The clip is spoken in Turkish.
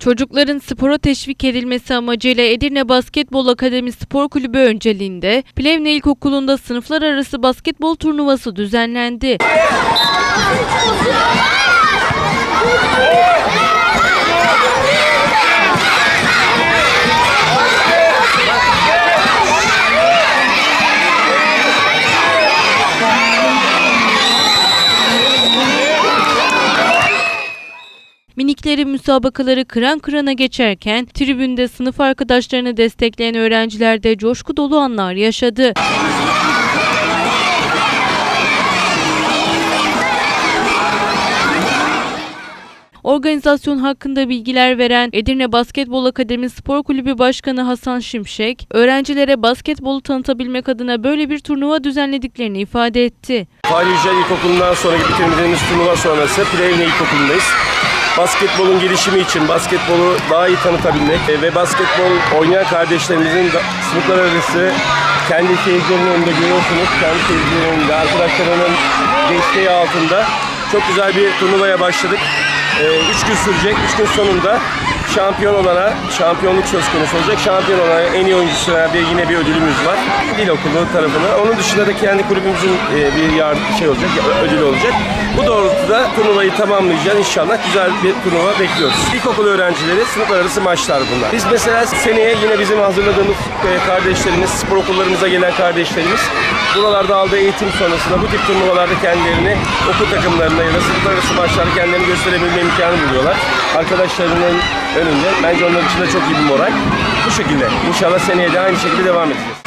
Çocukların spora teşvik edilmesi amacıyla Edirne Basketbol Akademi Spor Kulübü önceliğinde Plevne İlkokulu'nda sınıflar arası basketbol turnuvası düzenlendi. Miniklerin müsabakaları kıran kırana geçerken tribünde sınıf arkadaşlarını destekleyen öğrenciler de coşku dolu anlar yaşadı. Organizasyon hakkında bilgiler veren Edirne Basketbol Akademi Spor Kulübü Başkanı Hasan Şimşek, öğrencilere basketbolu tanıtabilmek adına böyle bir turnuva düzenlediklerini ifade etti. Fahri Yücel İlkokulu'ndan sonra bitirdiğimiz turnuva sonrası Plevne İlkokulu'ndayız. Basketbolun gelişimi için basketbolu daha iyi tanıtabilmek ve basketbol oynayan kardeşlerimizin sınıflar arası kendi seyircilerinin önünde görüyorsunuz. Kendi seyircilerinin önünde, arkadaşlarının desteği altında çok güzel bir turnuvaya başladık. E, üç gün sürecek. Üç gün sonunda şampiyon olana şampiyonluk söz konusu olacak. Şampiyon olana en iyi oyuncusuna bir yine bir ödülümüz var. Dil okulu tarafına. Onun dışında da kendi kulübümüzün e, bir yardım şey olacak, ödülü olacak. Bu doğrultuda turnuvayı tamamlayacağız. İnşallah güzel bir turnuva bekliyoruz. İlkokul öğrencileri sınıflar arası maçlar bunlar. Biz mesela seneye yine bizim hazırladığımız e, kardeşlerimiz, spor okullarımıza gelen kardeşlerimiz buralarda aldığı eğitim sonrasında bu tip turnuvalarda kendilerini okul takımlarına ya da sınıflar arası maçlarda kendilerini gösterebilme imkanı buluyorlar. Arkadaşlarının önünde. Bence onlar için de çok iyi bir moral. Bu şekilde. İnşallah seneye de aynı şekilde devam edeceğiz.